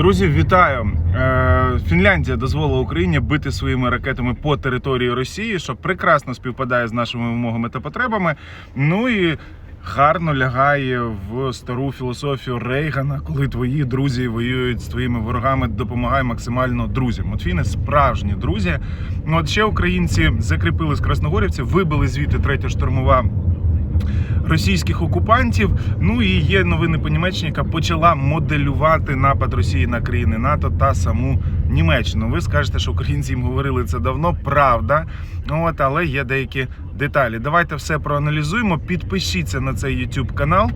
Друзі, вітаю! Е, Фінляндія дозволила Україні бити своїми ракетами по території Росії, що прекрасно співпадає з нашими вимогами та потребами. Ну і гарно лягає в стару філософію Рейгана, коли твої друзі воюють з твоїми ворогами, допомагай максимально друзям. От фіни справжні друзі. Ну, От ще українці закріпили з красногорівців, вибили звідти третя штурмова російських окупантів. Ну і є новини по Німеччині, яка почала моделювати напад Росії на країни НАТО та саму Німеччину. Ви скажете, що українці їм говорили це давно, правда. От, але є деякі деталі. Давайте все проаналізуємо. Підпишіться на цей YouTube канал.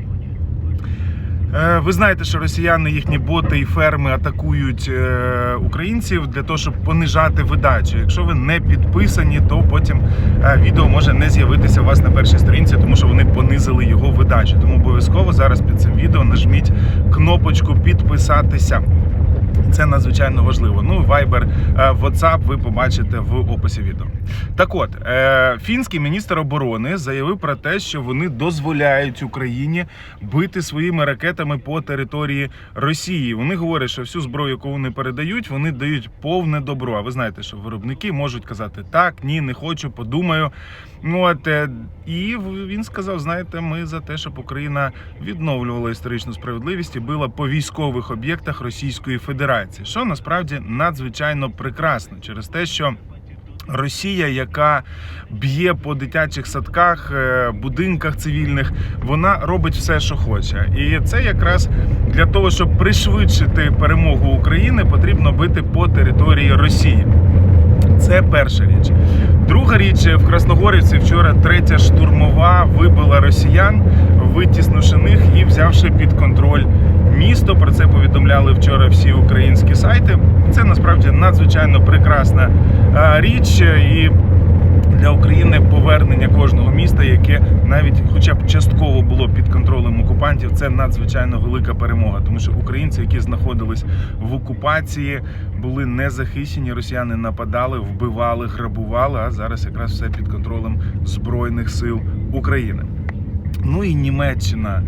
Е, Ви знаєте, що росіяни, їхні боти і ферми атакують е, українців для того, щоб понижати видачу. Якщо ви не підписані, то потім е, відео може не з'явитися у вас на першій сторінці, тому що вони понизили його видачу. Тому обов'язково зараз під цим відео нажміть кнопочку підписатися. Це надзвичайно важливо. Ну, Viber, е, WhatsApp ви побачите в описі відео. Так от, е, фінський міністр оборони заявив про те, що вони дозволяють Україні бити своїми ракетами по території Росії. Вони говорять, що всю зброю, яку вони передають, вони дають повне добро. А ви знаєте, що виробники можуть казати так, ні, не хочу, подумаю. Ну от е, і він сказав: знаєте, ми за те, щоб Україна відновлювала історичну справедливість і била по військових об'єктах Російської Федерації, що насправді надзвичайно прекрасно через те, що. Росія, яка б'є по дитячих садках, е, будинках цивільних, вона робить все, що хоче, і це якраз для того, щоб пришвидшити перемогу України, потрібно бити по території Росії. Це перша річ. Друга річ в Красногорівці вчора третя штурмова вибила росіян, витіснувши них і взявши під контроль місто. Про це повідомляли вчора всі українські сайти. Це насправді надзвичайно прекрасна е, річ і. Для України повернення кожного міста, яке навіть, хоча б частково було під контролем окупантів, це надзвичайно велика перемога, тому що українці, які знаходились в окупації, були не захищені. Росіяни нападали, вбивали, грабували. А зараз якраз все під контролем збройних сил України. Ну і Німеччина.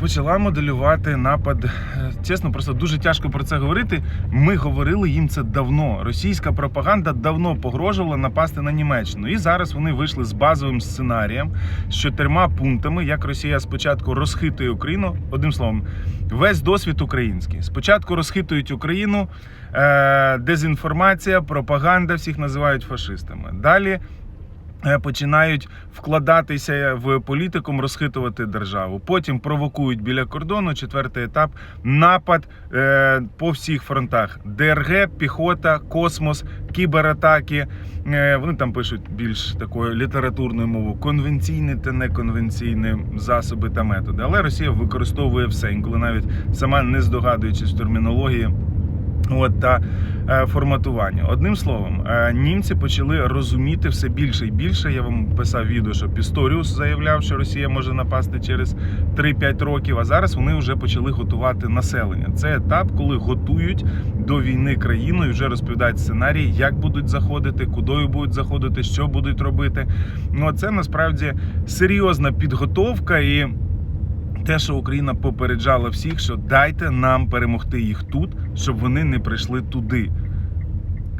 Почала моделювати напад. Е, Чесно, просто дуже тяжко про це говорити. Ми говорили їм це давно. Російська пропаганда давно погрожувала напасти на Німеччину. І зараз вони вийшли з базовим сценарієм з чотирма пунктами, як Росія спочатку розхитує Україну. Одним словом, весь досвід український. Спочатку розхитують Україну, е, дезінформація, пропаганда, всіх називають фашистами. Далі починають вкладатися в політикум, розхитувати державу. Потім провокують біля кордону. Четвертий етап напад е, по всіх фронтах: ДРГ, піхота, космос, кібератаки. Е, вони там пишуть більш такою літературною мовою, конвенційні та неконвенційні засоби та методи. Але Росія використовує все, інколи навіть сама не здогадуючись термінології. От та е, форматування. Одним словом, е, німці почали розуміти все більше і більше. Я вам писав відео, що Пісторіус заявляв, що Росія може напасти через 3-5 років. А зараз вони вже почали готувати населення. Це етап, коли готують до війни країну і вже розповідають сценарій, як будуть заходити, кудою будуть заходити, що будуть робити. Ну це насправді серйозна підготовка і. Те, що Україна попереджала всіх, що дайте нам перемогти їх тут, щоб вони не прийшли туди.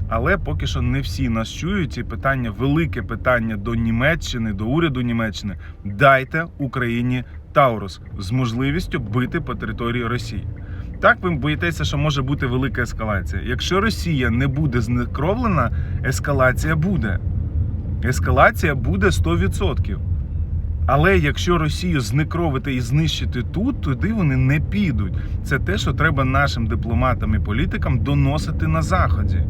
Але поки що не всі нас чують. І питання, велике питання до Німеччини, до уряду Німеччини. Дайте Україні Таурус з можливістю бити по території Росії. Так ви боїтеся, що може бути велика ескалація. Якщо Росія не буде знекровлена, ескалація буде. Ескалація буде 100%. Але якщо Росію знекровити і знищити тут, туди вони не підуть. Це те, що треба нашим дипломатам і політикам доносити на заході.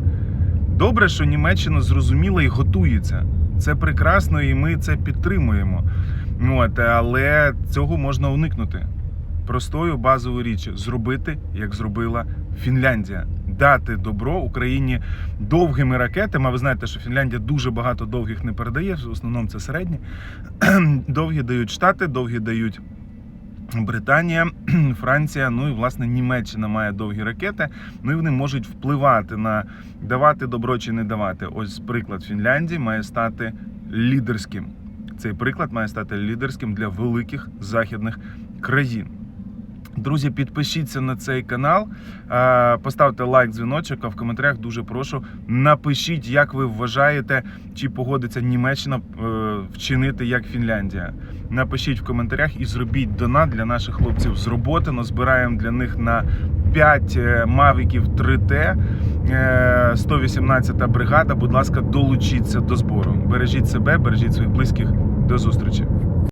Добре, що Німеччина зрозуміла і готується. Це прекрасно, і ми це підтримуємо. От, але цього можна уникнути. Простою базовою річчю зробити, як зробила Фінляндія. Дати добро Україні довгими ракетами. А ви знаєте, що Фінляндія дуже багато довгих не передає. В основному це середні. Довгі дають Штати, довгі дають Британія, Франція, ну і власне Німеччина має довгі ракети. Ну і вони можуть впливати на давати добро чи не давати. Ось приклад Фінляндії має стати лідерським. Цей приклад має стати лідерським для великих західних країн. Друзі, підпишіться на цей канал, е, поставте лайк, дзвіночок, а в коментарях дуже прошу. Напишіть, як ви вважаєте, чи погодиться Німеччина е, вчинити як Фінляндія. Напишіть в коментарях і зробіть донат для наших хлопців з роботи. Збираємо для них на 5 мавіків 3Т. Е, 118-та бригада. Будь ласка, долучіться до збору. Бережіть себе, бережіть своїх близьких. До зустрічі.